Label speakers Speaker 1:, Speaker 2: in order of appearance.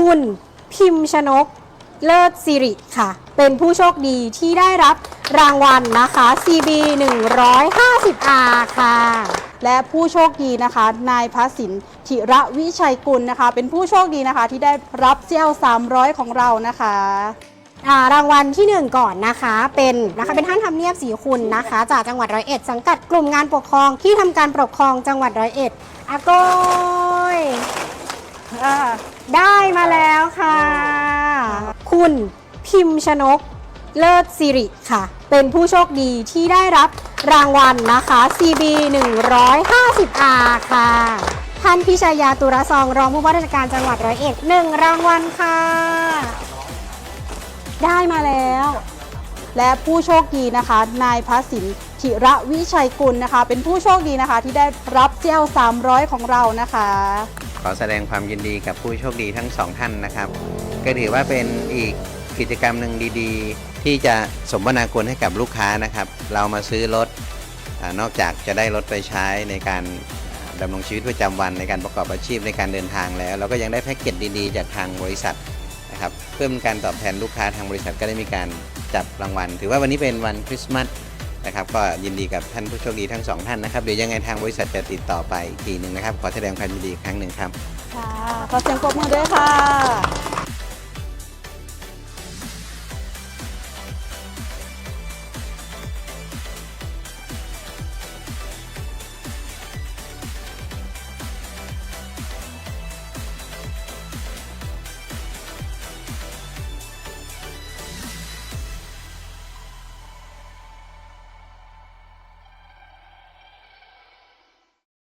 Speaker 1: คุณพิมพ์ชนกเลิศสิริค่ะ เป็นผู้โชคดีที่ได้รับรางวัลนะคะ CB 150R ค่ะ
Speaker 2: และผู้โชคดีนะคะ นายพระสินธิระวิชัยกุลนะคะ เป็นผู้โชคดีนะคะที่ได้รับเจ้า300 ของเรานะคะ
Speaker 1: รางวัลที่หนึ่งก่อนนะคะเป็นนะคะเป็นท่านทำเนียบสีคุณนะคะ จากจังหวัดร้อยเอ็ดสังกัดกลุ่มงานปกครองที่ทำการปกครองจังหวัดร้อยเอ็ดอาโกย อ่าได้มาแล้วค่ะ คุณพิมพ์ชนกเลิศสิริค่ะ เป็นผู้โชคดีที่ได้รับรางวัลนะคะ CB 150R ค่ะ ท่านพิชายาตุระซองรองผู้ว่าราชการจังหวัดร้อยเอ็ดหนึ่งรางวัลค่ะ ได้มาแล้ว
Speaker 2: และผู้โชคดีนะคะ นายพระสินธิระวิชัยกุลนะคะ เป็นผู้โชคดีนะคะที่ได้รับเจ้า300 ของเรานะคะ
Speaker 3: ขอแสดงความยินดีกับผู้โชคดีทั้งสองท่านนะครับ ก็ถือว่าเป็นอีกกิจกรรมหนึ่งดีๆ ที่จะสมนาคุณให้กับลูกค้านะครับ เรามาซื้อรถอนอกจากจะได้รถไปใช้ในการดำรงชีวิตประจำวันในการประกอบอาชีพในการเดินทางแล้ว เราก็ยังได้แพ็กเกจดีๆ จากทางบริษัทนะครับเพื่อเป็นการตอบแทนลูกค้าทางบริษัทก็ได้มีการจับรางวัล ถือว่าวันนี้เป็นวันคริสต์มาส นะครับก็ยินดีกับท่านผู้โชคดีทั้งสองท่านนะครับเดี๋ยวยังไงทางบริษัทจะติดต่อไปอีกทีหนึ่งนะครับขอแสดงความยินดีอีกครั้งหนึ่งครับ
Speaker 2: ค่ะขอเสียงปรบมือด้วยค่ะ